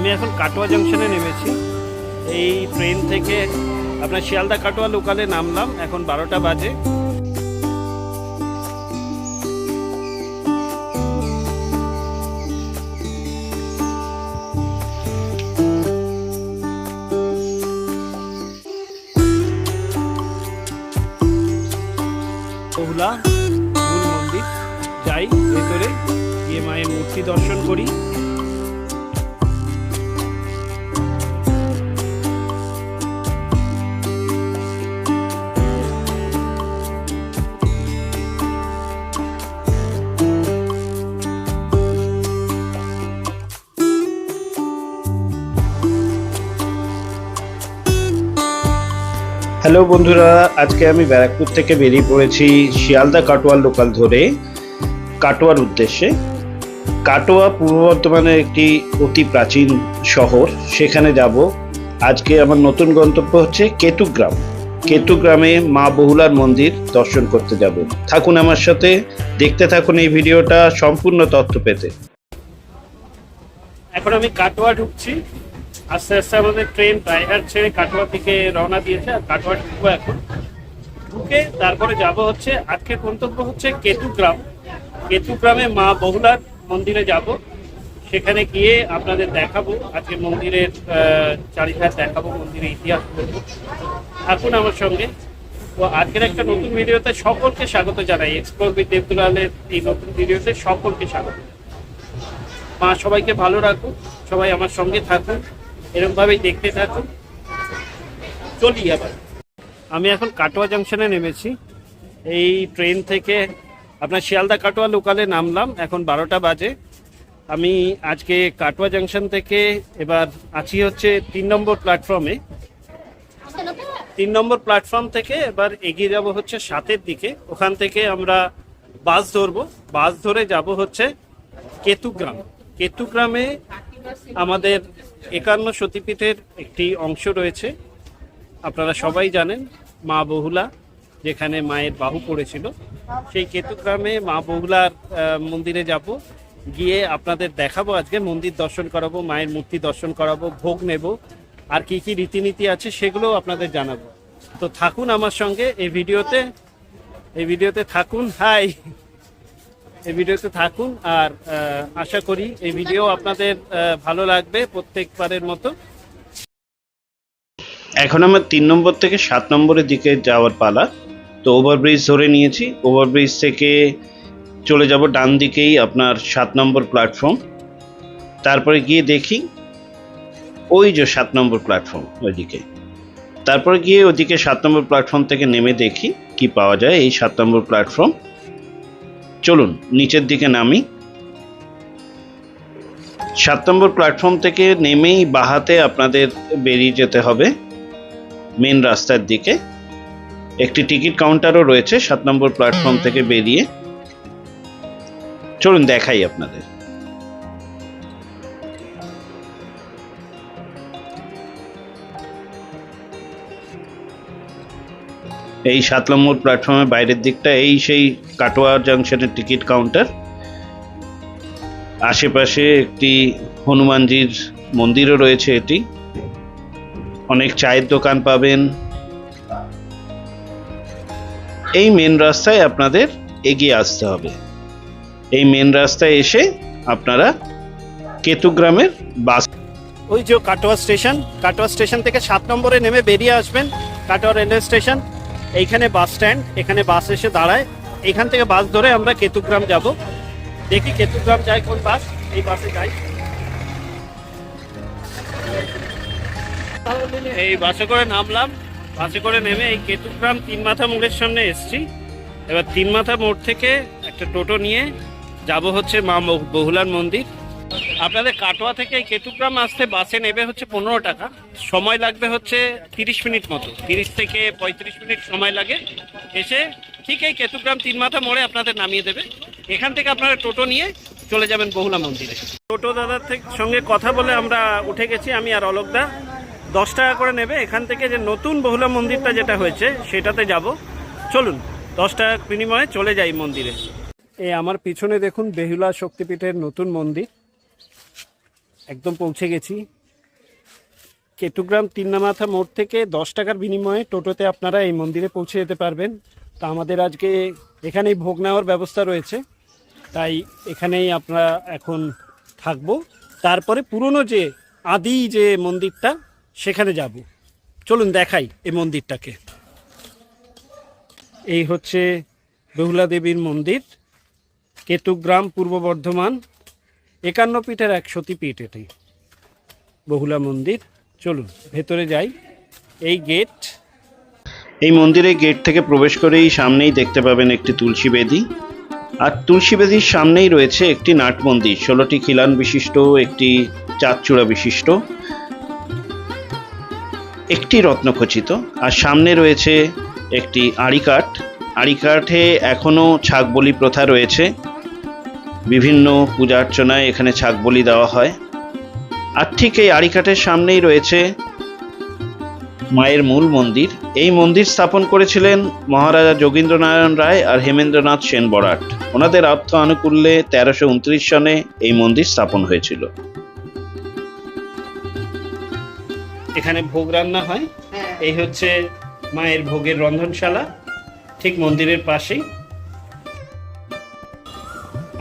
আমি এখন কাটোয়া জাংশনে নেমেছি। এই ট্রেন থেকে আপনার শিয়ালদা কাটোয়া লোকালে নামলাম, এখন বারোটা বাজে। মূল মন্দির, যাই, ভেতরে গিয়ে মায়ের মূর্তি দর্শন করি। হ্যালো বন্ধুরা। আজকে আমি ব্যারাকপুর থেকে বেরিয়ে পড়েছি শিয়ালদা কাটোয়া লোকাল ধরে, কাটোয়ার উদ্দেশ্যে। কাটোয়া পূর্ব বর্ধমানের একটি অতি প্রাচীন শহর। সেখানে যাব। আজকে আমার নতুন গন্তব্য হচ্ছে কেতুগ্রাম। কেতুগ্রামে মা বহুলার মন্দির দর্শন করতে যাব। থাকুন আমার সাথে, দেখতে থাকুন এই ভিডিওটা সম্পূর্ণ তথ্য পেতে। এখন আমি কাটোয়া ঢুকছি। আস্তে আস্তে আমাদের ট্রেন ড্রাইভার ছেড়ে কাটোয়া থেকে রওনা দিয়েছে, আর কাটোয়া ঢুকবো এখন। ঢুকে তারপরে যাব হচ্ছে আজকে গন্তব্য হচ্ছে কেতুগ্রাম। কেতুগ্রামে মা বহুলার মন্দিরে যাব। সেখানে গিয়ে আপনাদের দেখাবো, আজকে মন্দিরের চারিধার দেখাবো, মন্দিরের ইতিহাস বলব। থাকুন আমার সঙ্গে। তো আজকের একটা নতুন ভিডিওতে সকলকে স্বাগত জানাই। এক্সপ্লোর উইথ দেবদুলালের এই নতুন ভিডিওতে সকলকে স্বাগত। মা, সবাইকে ভালো রাখুন। সবাই আমার সঙ্গে থাকুন। এরকম ভাবেই দেখতে থাকুন। চলি আবার। আমি এখন কাটোয়া জাংশনে নেমেছি। এই ট্রেন থেকে আপনার শিয়ালদা কাটোয়া লোকালে নামলাম। এখন বারোটা বাজে। আমি আজকে কাটোয়া জাংশন থেকে এবার আছি হচ্ছে তিন নম্বর প্ল্যাটফর্মে তিন নম্বর প্ল্যাটফর্ম থেকে এবার এগিয়ে যাব হচ্ছে সাতের দিকে। ওখান থেকে আমরা বাস ধরবো। বাস ধরে যাব হচ্ছে কেতুগ্রাম কেতুগ্রামে আমাদের একান্ন সতীপীঠের একটি অংশ রয়েছে। আপনারা সবাই জানেন মা বহুলা, যেখানে মায়ের বাহু পড়েছিল। সেই কেতুগ্রামে মা বহুলার মন্দিরে যাব। গিয়ে আপনাদের দেখাবো, আজকে মন্দির দর্শন করাবো, মায়ের মূর্তি দর্শন করাবো, ভোগ নেব। আর কি কি রীতিনীতি আছে সেগুলো আপনাদের জানাব। তো থাকুন আমার সঙ্গে, এই ভিডিওতে এই ভিডিওতে থাকুন। হাই! এই ভিডিওতে থাকুন আর আশা করি এই ভিডিও আপনাদের ভালো লাগবে প্রত্যেকবারের মতো। এখন আমার তিন নম্বর থেকে সাত নম্বরের দিকে যাওয়ার পালা। তো ওভারব্রিজ ধরে নিয়েছি। ওভারব্রিজ থেকে চলে যাব ডান দিকেই আপনার সাত নম্বর প্ল্যাটফর্ম তারপরে গিয়ে দেখি ওই যে সাত নম্বর প্ল্যাটফর্ম ওইদিকে। তারপরে গিয়ে ওদিকে সাত নম্বর প্ল্যাটফর্ম থেকে নেমে দেখি কি পাওয়া যায় এই সাত নম্বর প্ল্যাটফর্ম চলুন, নিচের দিকে নামি। সাত নম্বর প্ল্যাটফর্ম থেকে নেমেই বাহাতে আপনাদের বেরিয়ে যেতে হবে মেন রাস্তার দিকে। একটি টিকিট কাউন্টারও রয়েছে সাত নম্বর প্ল্যাটফর্ম থেকে বেরিয়ে। চলুন, দেখাই আপনাদের। এই সাত নম্বর প্ল্যাটফর্মের বাইরের দিকটা, এই সেই কাটোয়া জাংশনের টিকিট কাউন্টার আশেপাশে একটি হনুমানজির মন্দিরও রয়েছে এটি। অনেক চায়ের দোকান পাবেন। এই মেন রাস্তায় আপনাদের এগিয়ে আসতে হবে। এই মেন রাস্তায় এসে আপনারা কেতুগ্রামের বাস ওই যে কাটোয়া স্টেশন কাটোয়া স্টেশন থেকে সাত নম্বরে নেমে বেরিয়ে আসবেন। কাটোয়া রেলওয়ে স্টেশন এইখানে বাস স্ট্যান্ড, এখানে বাস এসে দাঁড়ায়। এখান থেকে বাস ধরে আমরা কেতুগ্রাম যাব। দেখি কেতুগ্রাম যাই কোন বাস? এই বাসে যাই। এই বাসে করে নামলাম। বাসে করে নেমে এই কেতুগ্রাম তিন মাথা মোড়ের সামনে এসছি। এবার তিন মাথা মোড় থেকে একটা টোটো নিয়ে যাব হচ্ছে মা বহুলার মন্দির। আপনাদের কাটোয়া থেকে এই কেতুগ্রাম আসতে বাসে নেবে হচ্ছে পনেরো টাকা। সময় লাগবে হচ্ছে তিরিশ মিনিট মতো। তিরিশ থেকে পঁয়ত্রিশ মিনিট সময় লাগে। এসে ঠিক এই কেতুগ্রাম তিন মাথা মোড়ে আপনাদের নামিয়ে দেবে। এখান থেকে আপনারা টোটো নিয়ে চলে যাবেন বহুলা মন্দিরে। টোটো দাদার থেকে সঙ্গে কথা বলে আমরা উঠে গেছি আমি আর অলোকদা দশ টাকা করে নেবে। এখান থেকে যে নতুন বহুলা মন্দিরটা যেটা হয়েছে সেটাতে যাব। চলুন দশ টাকা বিনিময়ে চলে যাই মন্দিরে। এই আমার পিছনে দেখুন বেহুলা শক্তিপীঠের নতুন মন্দির। একদম পৌঁছে গেছি। কেটুগ্রাম তিন্নামাথা মোড় থেকে দশ টাকার বিনিময়ে টোটোতে আপনারা এই মন্দিরে পৌঁছে যেতে পারবেন। তা আমাদের আজকে এখানেই ভোগ নেওয়ার ব্যবস্থা রয়েছে। তাই এখানেই আমরা এখন থাকব। তারপরে পুরনো যে আদি যে মন্দিরটা, সেখানে যাব। চলুন দেখাই এই মন্দিরটাকে। এই হচ্ছে বেহুলা দেবীর মন্দির কেতুগ্রাম পূর্ব বর্ধমান। একান্ন পীঠের এক সতীপীঠ এটি। বহুলা মন্দির, চলুন ভেতরে যাই। এই গেট। এই মন্দিরে গেট থেকে প্রবেশ করেই সামনেই দেখতে পাবেন একটি তুলসী বেদি। আর তুলসী বেদির সামনেই রয়েছে একটি নাট মন্দির, ষোলোটি খিলান বিশিষ্ট একটি চাঁদচূড়া বিশিষ্ট। একটি রত্নখচিত, আর সামনে রয়েছে একটি আড়িকাঠ। আড়িকাঠে এখনও ছাগবলি প্রথা রয়েছে। বিভিন্ন পূজা অর্চনায় এখানে ছাগ বলি দেওয়া হয়। আর ঠিক এই আড়িকাঠের সামনেই রয়েছে মায়ের মূল মন্দির। এই মন্দির স্থাপন করেছিলেন মহারাজা যোগীন্দ্রনারায়ণ রায় আর হেমেন্দ্রনাথ সেন বরাট। ওনাদের অর্থ আনুকূল্যে তেরোশো উনত্রিশ সনে এই মন্দির স্থাপন হয়েছিল। এখানে ভোগ রান্না হয়। এই হচ্ছে মায়ের ভোগের রন্ধনশালা। ঠিক মন্দিরের পাশেই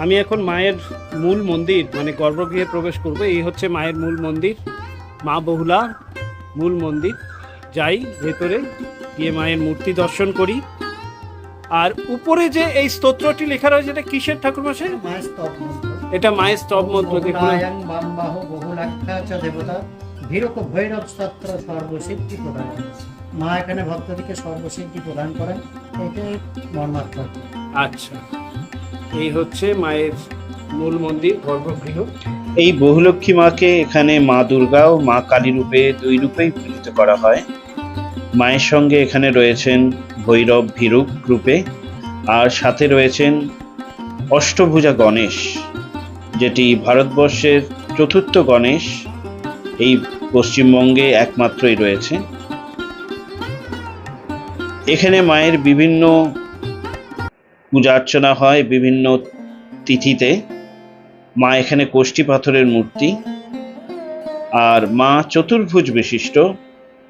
আমি এখন মায়ের মূল মন্দির মানে গর্ভগৃহে প্রবেশ করব। এই হচ্ছে মায়ের মূল মন্দির মা বহুলা মূল মন্দির। যাই ভেতরে গিয়ে মায়ের মূর্তি দর্শন করি। আর উপরে যে এই স্তোত্রটি লেখা রয়েছে এটা কিসের ঠাকুর মশাই এটা মায়ের স্তব মন্ত্র দেখুন। বহুলায়াং বামবাহ বহুলাক্ষা চ দেবতা ভীরক ভৈরব স্তত্র সর্বসিদ্ধি প্রদান মা এখানে ভক্তদেরকে সর্বসিদ্ধি প্রদান করেন এটাই মর্মার্থ। আচ্ছা। এই হচ্ছে মায়ের মূল মন্দির, গর্ভগৃহ। এই বহুলক্ষ্মী মাকে এখানে মা দুর্গা ও মা কালী রূপে দুই রূপেই পূজিত করা হয়। মায়ের সঙ্গে এখানে রয়েছেন ভৈরব ভীরুক রূপে, আর সাথে রয়েছেন অষ্টভুজা গণেশ, যেটি ভারতবর্ষের চতুর্থ গণেশ। এই পশ্চিমবঙ্গে একমাত্রই রয়েছে। এখানে মায়ের বিভিন্ন পূজা অর্চনা হয় বিভিন্ন তিথিতে। মা এখানে কোষ্ঠী পাথরের মূর্তি। আর মা চতুর্ভুজ বিশিষ্ট।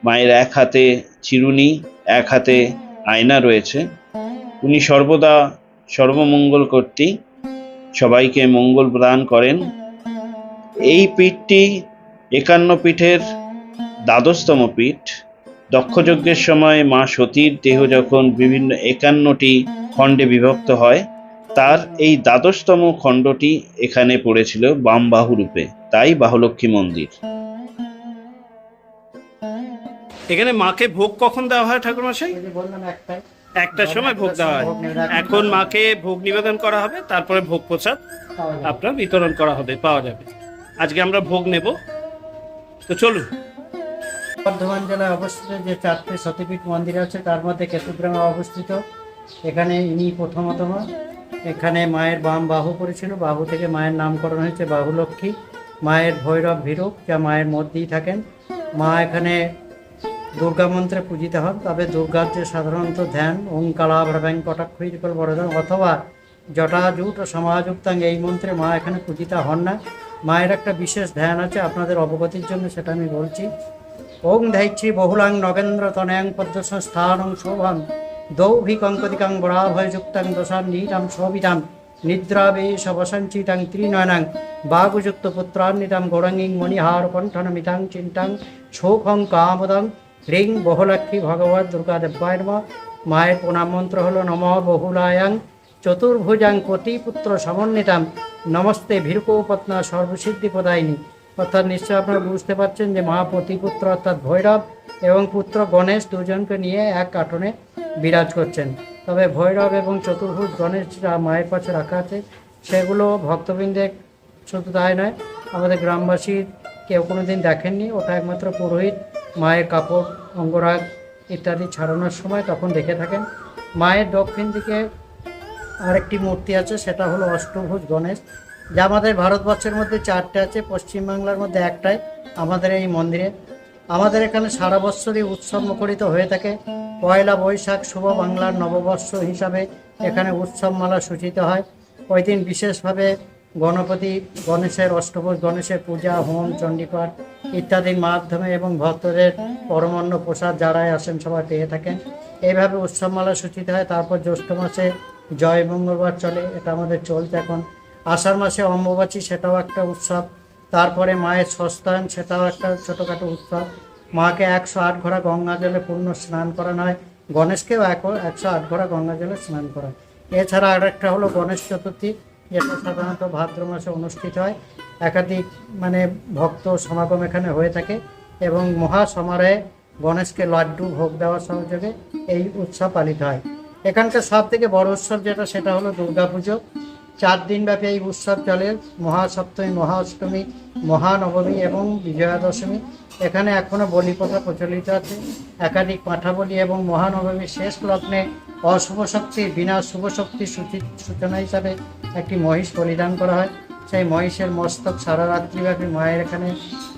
মায়ের এক হাতে চিরুনি, এক হাতে আয়না রয়েছে। উনি সর্বদা সর্বমঙ্গল কর্তী। সবাইকে মঙ্গল প্রদান করেন। এই পীঠটি একান্ন পীঠের দ্বাদশতম পীঠ। দক্ষযজ্ঞের সময় মা সতীর দেহ যখন বিভিন্ন একান্নটি খণ্ডে বিভক্ত হয় তার এই দ্বাদশতম খণ্ডটি এখানে পড়েছিল বামবাহু রূপে তাই বাহুলক্ষ্মী মন্দির। এখানে মাকে ভোগ কখন দেওয়া হয় ঠাকুর মশাই একটার সময় ভোগ দেওয়া হয়। এখন মাকে ভোগ নিবেদন করা হবে তারপরে ভোগ প্রসাদ আপনার বিতরণ করা হবে পাওয়া যাবে। আজকে আমরা ভোগ নেব। তো চলুন। বর্ধমান জেলায় অবস্থিত যে চারটে সতীপীঠ মন্দির আছে, তার মধ্যে কেতুগ্রামে অবস্থিত। এখানে ইনি প্রথমতম। এখানে মায়ের বাম বাহু পড়েছিল। বাহু থেকে মায়ের নামকরণ হয়েছে বাহুলক্ষ্মী। মায়ের ভৈরব ভীরুক যা মায়ের মধ্যেই থাকেন। মা এখানে দুর্গা মন্ত্রে পূজিত হন। তবে দুর্গার যে সাধারণত ধ্যান ওঙ্কালা ভ্রব্যাং কটাক্ষিকল বড়জন অথবা জটাজুট ও সমাযুক্তাং এই মন্ত্রে মা এখানে পূজিতা হন না। মায়ের একটা বিশেষ ধ্যান আছে, আপনাদের অবগতির জন্য সেটা আমি বলছি। ওং ধৈচ্ছি বহুলাং নগেন্দ্র তনয়াং পদ্মসংস্থানং শোভাং দৌভিকঙ্কদিকাং বরাভয়যুক্তাং দশান নীলাম শোভিতাম নিদ্রাবেশ বসঞ্চিতাং ত্রিনয়নাং। বাগুযুক্ত পুত্রান্বিতাং গৌরাঙ্গিং মণিহার কণ্ঠনমিতাং চিন্তাং শোকং কামদং। হ্রিং বহুলক্ষ্মী ভগবত দুর্গা দেব্যায় নমঃ। মায়ের প্রণাম মন্ত্র হলো নম বহুলায়াং। চতুর্ভুজাং পুত্র সমন্বিতাম। নমস্তে ভীরকোপত্না সর্বসিদ্ধি প্রদায়িনী অর্থাৎ নিশ্চয় আপনারা বুঝতে পারছেন যে মা পুত্র অর্থাৎ ভৈরব এবং পুত্র গণেশ দুজনকে নিয়ে এক কাঠনে বিরাজ করছেন। তবে ভৈরব এবং চতুর্ভুজ গণেশ যা মায়ের পাশে রাখা আছে। সেগুলো ভক্তবৃন্দে শুধু তাই নয়, আমাদের গ্রামবাসী কেউ কোনো দিন দেখেননি। ওটা একমাত্র পুরোহিত, মায়ের কাপড়, অঙ্গরাগ ইত্যাদি ছাড়ানোর সময় তখন দেখে থাকেন। মায়ের দক্ষিণ দিকে আরেকটি মূর্তি আছে, সেটা হলো অষ্টভুজ গণেশ। যা আমাদের ভারতবর্ষের মধ্যে চারটে আছে, পশ্চিমবাংলার মধ্যে একটাই, আমাদের এই মন্দিরে। আমাদের এখানে সারা বছরই উৎসব মুখরিত হয়ে থাকে। পয়লা বৈশাখ শুভ বাংলার নববর্ষ হিসাবে এখানে উৎসবমালা সূচিত হয়। ওই দিন বিশেষভাবে গণপতি গণেশের অষ্টভুজ গণেশের পূজা, হোম, চণ্ডীপাঠ ইত্যাদির মাধ্যমে এবং ভক্তদের পরমান্ন প্রসাদ যারাই আসেন সবাই পেয়ে থাকেন। এইভাবে উৎসবমালা সূচিত হয়। তারপর জ্যৈষ্ঠ মাসে জয় মঙ্গলবার চলে। এটা আমাদের চলছে এখন। আষাঢ় মাসে অম্বুবাচী সেটাও একটা উৎসব, তারপরে মায়ের সস্তায়ন সেটাও একটা ছোটোখাটো উৎসব। মাকে একশো আট ঘোড়া গঙ্গা জলে পূর্ণ স্নান করানো হয়, গণেশকেও এক- একশো আট ঘোড়া গঙ্গা জলে স্নান করায়। এছাড়া আরেকটা হলো গণেশ চতুর্থী, যেটা সাধারণত ভাদ্র মাসে অনুষ্ঠিত হয়। একাধিক মানে ভক্ত সমাগম এখানে হয়ে থাকে এবং মহা সমারোহে গণেশকে লাড্ডু, ভোগ দেওয়ার সহযোগে এই উৎসব পালিত হয়। এখানকার সব থেকে বড় উৎসব যেটা, সেটা হলো দুর্গাপুজো। চার দিনব্যাপী এই উৎসব চলে। মহাসপ্তমী, মহাষ্টমী, মহানবমী এবং বিজয়া দশমী এখানে এখনও বলি প্রথা প্রচলিত আছে। একাধিক পাঠা বলি এবং মহানবমীর শেষ লগ্নে অশুভ শক্তির বিনা শুভ শক্তির সূচি- সূচনা হিসাবে একটি মহিষ বলিদান করা হয়। সেই মহিষের মস্তক সারা রাত্রিব্যাপী মায়ের এখানে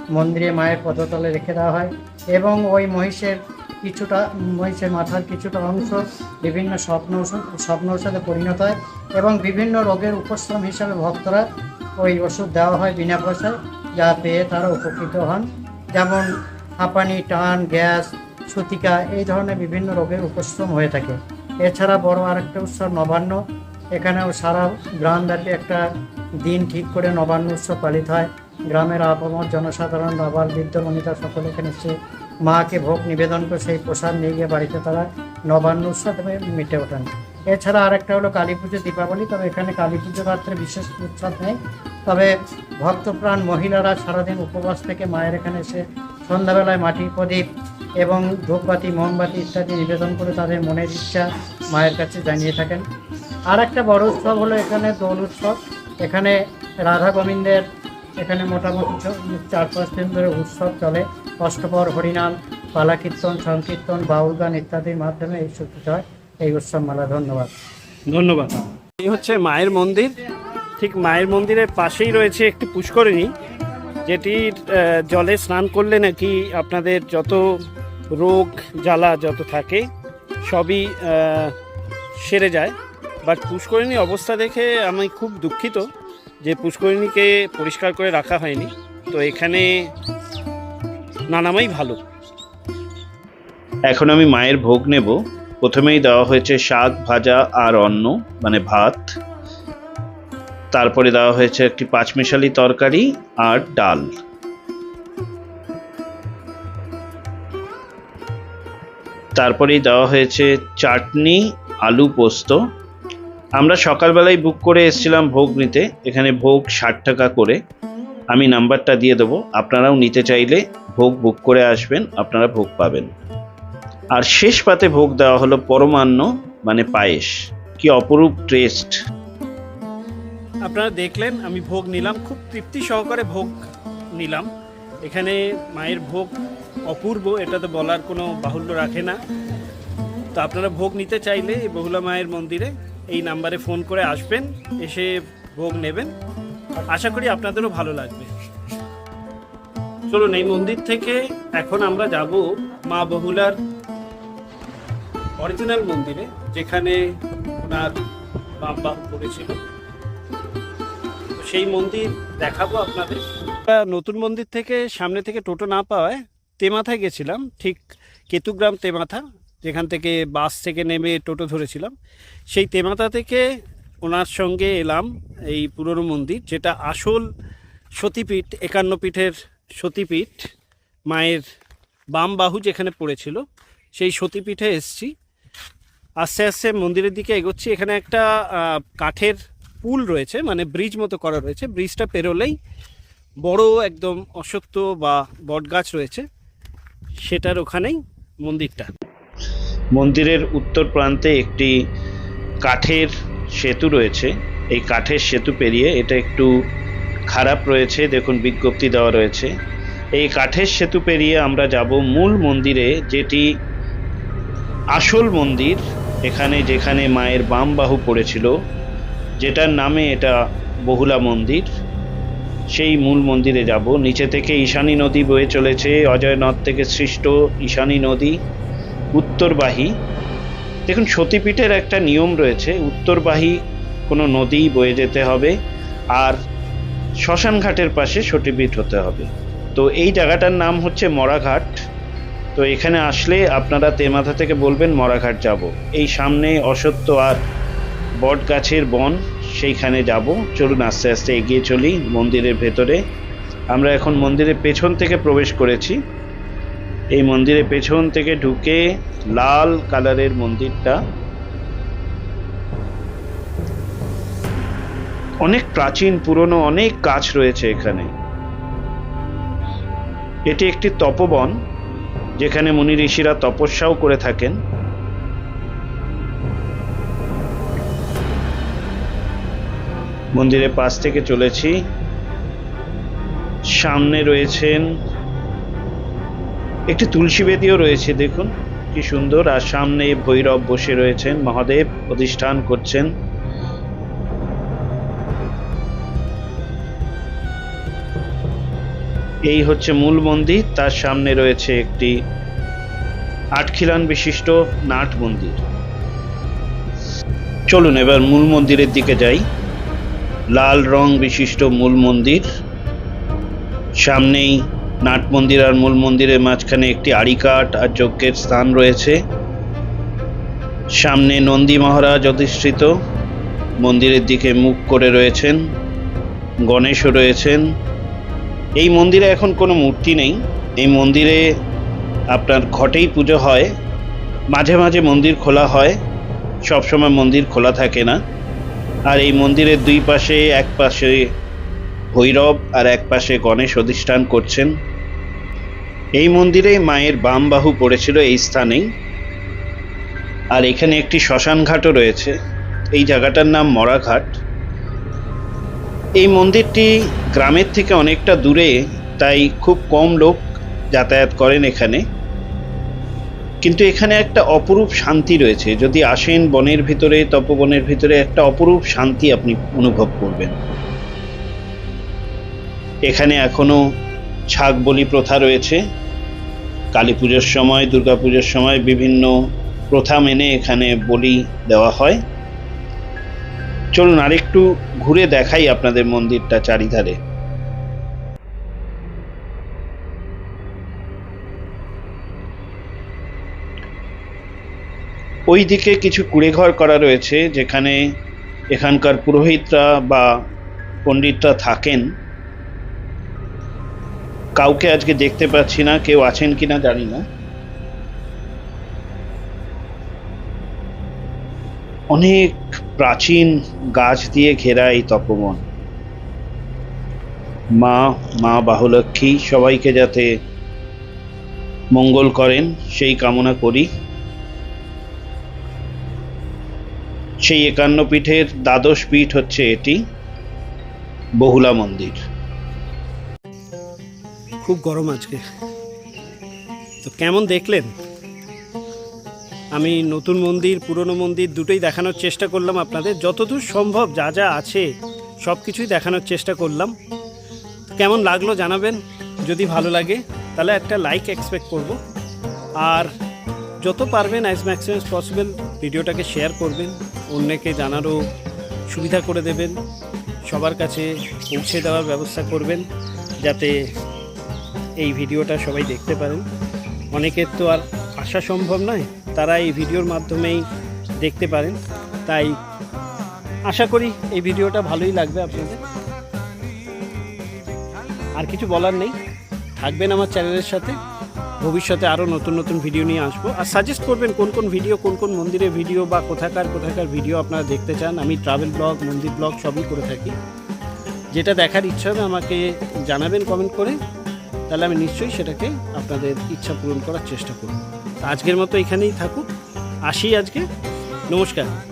মন্দিরে মায়ের পদতলে রেখে দেওয়া হয়। এবং ওই মহিষের কিছুটা মহিষের মাথার কিছুটা অংশ, বিভিন্ন স্বপ্ন ঔষধ স্বপ্ন ঔষধে পরিণত হয় এবং বিভিন্ন রোগের উপশ্রম হিসাবে ভক্তরা ওই ওষুধ দেওয়া হয় বিনা পয়সায়, যা পেয়ে তারা উপকৃত হন। যেমন হাঁপানি, টান, গ্যাস, সুতিকা, এই ধরনের বিভিন্ন রোগের উপশ্রম হয়ে থাকে। এছাড়া বড় আরেকটা উৎসব নবান্ন। এখানেও সারা গ্রামব্যাপী একটা দিন ঠিক করে নবান্ন উৎসব পালিত হয়। গ্রামের আপামর জনসাধারণ আবার বৃদ্ধ, বনিতা সকলে এখানে এসে মাকে ভোগ নিবেদন করে সেই প্রসাদ নিয়ে গিয়ে বাড়িতে তারা নবান্ন উৎসবে মেটে ওঠেন। এছাড়া আরেকটা হলো কালী পুজো, দীপাবলি। তবে এখানে কালী পুজো রাত্রে বিশেষ উৎসব নেই। তবে ভক্তপ্রাণ মহিলারা সারাদিন উপবাস থেকে মায়ের এখানে এসে সন্ধ্যাবেলায় মাটির প্রদীপ এবং ধূপবাতি, মোমবাতি ইত্যাদি নিবেদন করে তাদের মনের ইচ্ছা মায়ের কাছে জানিয়ে থাকেন। আর একটা বড় উৎসব হলো এখানে দোল উৎসব। এখানে রাধা গোবিন্দের এখানে মোটামুটি চার পাঁচ দিন ধরে উৎসব চলে। অষ্টপর হরিনাম পালা কীর্তন সংকীর্তন বাউল গান ইত্যাদির মাধ্যমে এই সূচিত হয়। এই উৎসব মেলা ধন্যবাদ। ধন্যবাদ। এই হচ্ছে মায়ের মন্দির। ঠিক মায়ের মন্দিরের পাশেই রয়েছে একটি পুষ্করিণী আহ, জলে স্নান করলে নাকি আপনাদের যত রোগ জ্বালা যত থাকে সবই সেরে যায়। বাট পুষ্করিণী অবস্থা দেখে আমি খুব দুঃখিত। যে পুষ্করিণীকে পরিষ্কার করে রাখা হয়নি, তো এখানে নানামাই ভালো। এখন আমি মায়ের ভোগ নেব। প্রথমেই দেওয়া হয়েছে শাক, ভাজা আর অন্ন মানে ভাত। তারপরে দেওয়া হয়েছে একটি পাঁচমিশালি তরকারি আর ডাল। তারপরেই দেওয়া হয়েছে চাটনি, আলু পোস্ত আমরা সকালবেলায় বুক করে এসেছিলাম ভোগ নিতে। এখানে ভোগ ষাট টাকা করে। আমি নাম্বারটা দিয়ে দেবো। আপনারাও নিতে চাইলে ভোগ বুক করে আসবেন, আপনারা ভোগ পাবেন। আর শেষ পাতে ভোগ দেওয়া হলো পরমান্ন মানে পায়েস। কি অপরূপ টেস্ট আপনারা দেখলেন, আমি ভোগ নিলাম, খুব তৃপ্তি সহকারে ভোগ নিলাম। এখানে মায়ের ভোগ অপূর্ব এটা তো বলার কোনো বাহুল্য রাখে না। তো আপনারা ভোগ নিতে চাইলে এই বহুলা মায়ের মন্দিরে এই নাম্বারে ফোন করে আসবেন, এসে ভোগ নেবেন। আশা করি আপনাদেরও ভালো লাগবে। চলুন, এই মন্দির থেকে এখন আমরা যাব মা বহুলার অরিজিনাল মন্দিরে, যেখানে ওনার বাম বাহু পড়েছিল সেই মন্দির দেখাবো আপনাদের। নতুন মন্দির থেকে সামনে থেকে টোটো না পাওয়ায় তেমাথায় গেছিলাম, ঠিক কেতুগ্রাম তেমাথা, যেখান থেকে বাস থেকে নেমে টোটো ধরেছিলাম। সেই তেমাতা থেকে ওনার সঙ্গে এলাম এই পুরনো মন্দির, যেটা আসল সতীপীঠ, একান্ন পীঠের সতীপীঠ, মায়ের বাম বাহু যেখানে পড়েছিল, সেই সতীপীঠে এসছি। আস্তে আস্তে মন্দিরের দিকে এগোচ্ছি। এখানে একটা কাঠের পুল রয়েছে মানে ব্রিজ মতো করা রয়েছে। ব্রিজটা পেরোলেই বড় একদম অশ্বত্থ বা বটগাছ রয়েছে, সেটার ওখানেই মন্দিরটা। মন্দিরের উত্তর প্রান্তে একটি কাঠের সেতু রয়েছে। এই কাঠের সেতু পেরিয়ে এটা একটু খারাপ রয়েছে, দেখুন বিজ্ঞপ্তি দেওয়া রয়েছে। এই কাঠের সেতু পেরিয়ে আমরা যাব মূল মন্দিরে, যেটি আসল মন্দির, এখানে যেখানে মায়ের বাম বাহু পড়েছিল, যেটার নামে এটা বহুলা মন্দির। সেই মূল মন্দিরে যাব। নিচে থেকে ঈশানী নদী বয়ে চলেছে, অজয়নদ থেকে সৃষ্ট ঈশানী নদী, উত্তরবাহী। দেখুন, সতীপীঠের একটা নিয়ম রয়েছে, উত্তরবাহী কোনো নদী বয়ে যেতে হবে আর শ্মশান ঘাটের পাশে সতীপীঠ হতে হবে। তো এই জায়গাটার নাম হচ্ছে মরাঘাট। তো এখানে আসলে আপনারা তেমাথা থেকে বলবেন, মরাঘাট যাব। এই সামনে অসত্য আর বট গাছের বন, সেইখানে যাব। চলুন আস্তে আস্তে এগিয়ে চলি মন্দিরের ভেতরে। আমরা এখন মন্দিরের পেছন থেকে প্রবেশ করেছি। এই মন্দিরের পেছন থেকে ঢুকে লাল কালারের মন্দিরটা অনেক প্রাচীন, পুরনো, অনেক গাছ রয়েছে এখানে। এটি একটি তপবন, যেখানে মুনি ঋষিরা তপস্যাও করে থাকেন। মন্দিরের পাশ থেকে চলেছি। সামনে রয়েছেন একটি তুলসী বেদিও রয়েছে, দেখুন। কি সুন্দর। আর সামনে ভৈরব বসে রয়েছেন, মহাদেব অধিষ্ঠান করছেন। এই হচ্ছে মূল মন্দির, তার সামনে রয়েছে একটি আটখিলান বিশিষ্ট নাট মন্দির। চলুন এবার মূল মন্দিরের দিকে যাই। লাল রং বিশিষ্ট মূল মন্দির। সামনেই নাট মন্দির আর মূল মন্দিরের মাঝখানে একটি আড়িকাঠ আর যজ্ঞের স্থান রয়েছে। সামনে নন্দী মহারাজ অধিষ্ঠিত। মন্দিরের দিকে মুখ করে রয়েছেন। গণেশও রয়েছেন। এই মন্দিরে এখন কোনো মূর্তি নেই। এই মন্দিরে আপনার ঘটেই পুজো হয়। মাঝে মাঝে মন্দির খোলা হয়। সবসময় মন্দির খোলা থাকে না। আর এই মন্দিরের দুই পাশে, এক পাশে ভৈরব আর এক পাশে গণেশ অধিষ্ঠান করছেন। এই মন্দিরে মায়ের বাম বাহু পড়েছিল এই স্থানেই। আর এখানে একটি শ্মশান ঘাটও রয়েছে। এই জায়গাটার নাম মরাঘাট। এই মন্দিরটি গ্রামের থেকে অনেকটা দূরে, তাই খুব কম লোক যাতায়াত করেন এখানে। কিন্তু এখানে একটা অপরূপ শান্তি রয়েছে। যদি আসেন বনের ভিতরে, তপবনের ভিতরে, একটা অপরূপ শান্তি আপনি অনুভব করবেন। এখানে এখনও ছাগ বলি প্রথা রয়েছে। কালী পুজোর সময় দুর্গা পুজোর সময় বিভিন্ন প্রথা মেনে এখানে বলি দেওয়া হয়। চলুন আরেকটু ঘুরে দেখাই আপনাদের মন্দিরটা চারিধারে। ওই দিকে কিছু কুড়েঘর করা রয়েছে, যেখানে এখানকার পুরোহিতরা বা পণ্ডিতরা থাকেন। কাউকে আজকে দেখতে পাচ্ছি না, কেউ আছেন কিনা জানি না। অনেক প্রাচীন গাছ দিয়ে ঘেরা এই তপবন। মা মা বাহুলক্ষ্মী, সবাইকে যাতে মঙ্গল করেন, সেই কামনা করি। সেই একান্ন পীঠের দ্বাদশ পীঠ হচ্ছে এটি, বহুলা মন্দির। খুব গরম আজকে। তো কেমন দেখলেন? আমি নতুন মন্দির, পুরনো মন্দির দুটোই দেখানোর চেষ্টা করলাম আপনাদের। যতদূর সম্ভব যা যা আছে সব কিছুই দেখানোর চেষ্টা করলাম। কেমন লাগল জানাবেন? যদি ভালো লাগে, তাহলে একটা লাইক এক্সপেক্ট করব। আর যত পারবেন অ্যাজ ম্যাক্সিমাম পসিবল ভিডিওটাকে শেয়ার করবেন। অন্যকে জানারও সুবিধা করে দেবেন। সবার কাছে পৌঁছে দেওয়ার ব্যবস্থা করবেন। যাতে এই ভিডিওটা সবাই দেখতে পারেন। অনেকের তো আর আসা সম্ভব নয়, তারা এই ভিডিওর মাধ্যমেই দেখতে পারেন। তাই আশা করি এই ভিডিওটা ভালোই লাগবে আপনাদের। আর কিছু বলার নেই, থাকবেন আমার চ্যানেলের সাথে। ভবিষ্যতে আরও নতুন নতুন ভিডিও নিয়ে আসব। আর সাজেস্ট করবেন কোন কোন ভিডিও, কোন কোন মন্দিরের ভিডিও বা কোথাকার কোথাকার ভিডিও আপনারা দেখতে চান। আমি ট্রাভেল ব্লগ মন্দির ব্লগ সবই করে থাকি। যেটা দেখার ইচ্ছা হবে আমাকে জানাবেন কমেন্ট করে। তাহলে আমি নিশ্চয়ই সেটাকে আপনাদের ইচ্ছা পূরণ করার চেষ্টা করব। আজকের মতো এখানেই থাকুক। আসি আজকে। নমস্কার।